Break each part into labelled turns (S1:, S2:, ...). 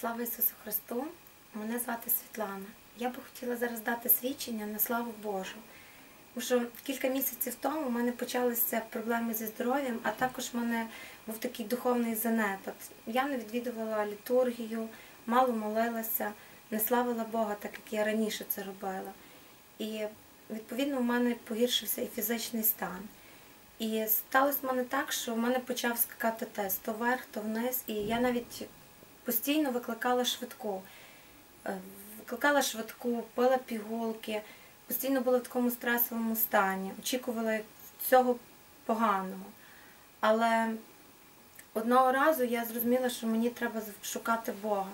S1: Слава Ісусу Христу! Мене звати Світлана. Я би хотіла зараз дати свідчення на славу Божу. Тому що кілька місяців тому в мене почалися проблеми зі здоров'ям, а також в мене був такий духовний занепад. Я не відвідувала літургію, мало молилася, не славила Бога, так як я раніше це робила. І відповідно в мене погіршився і фізичний стан. І сталося в мене так, що в мене почав скакати тест то вверх, то вниз, і я навіть постійно викликала швидку. Е, Викликала швидку, пила пігулки, постійно була в такому стресовому стані, очікувала всього поганого. Але одного разу я зрозуміла, що мені треба шукати Бога.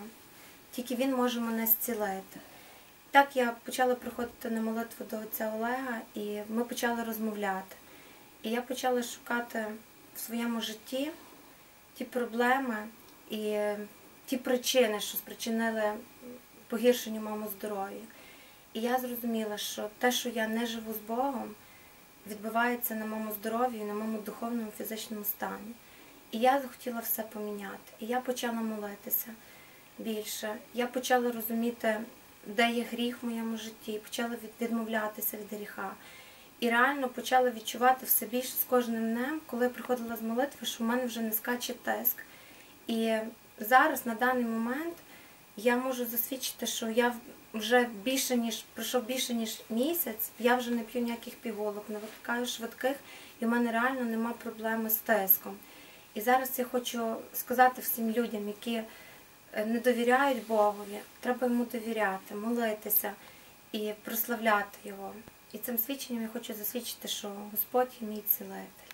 S1: Тільки Він може мене зцілити. Так я почала приходити на молитву до отця Олега, і ми почали розмовляти. І я почала шукати в своєму житті ті проблеми і ті причини, що спричинили погіршенню моєму здоров'ю. І я зрозуміла, що те, що я не живу з Богом, відбувається на моєму здоров'ї, на моєму духовному фізичному стані. І я захотіла все поміняти. І я почала молитися більше. Я почала розуміти, де є гріх в моєму житті, почала відмовлятися від гріха. І реально почала відчувати все більше з кожним днем, коли я приходила з молитви, що в мене вже не скаче тиск. І зараз, на даний момент, я можу засвідчити, що я вже більше ніж пройшов більше ніж місяць, я вже не п'ю ніяких пігулок, не викликаю швидких, і в мене реально нема проблеми з тиском. І зараз я хочу сказати всім людям, які не довіряють Богові, треба йому довіряти, молитися і прославляти його. І цим свідченням я хочу засвідчити, що Господь є мій цілитель.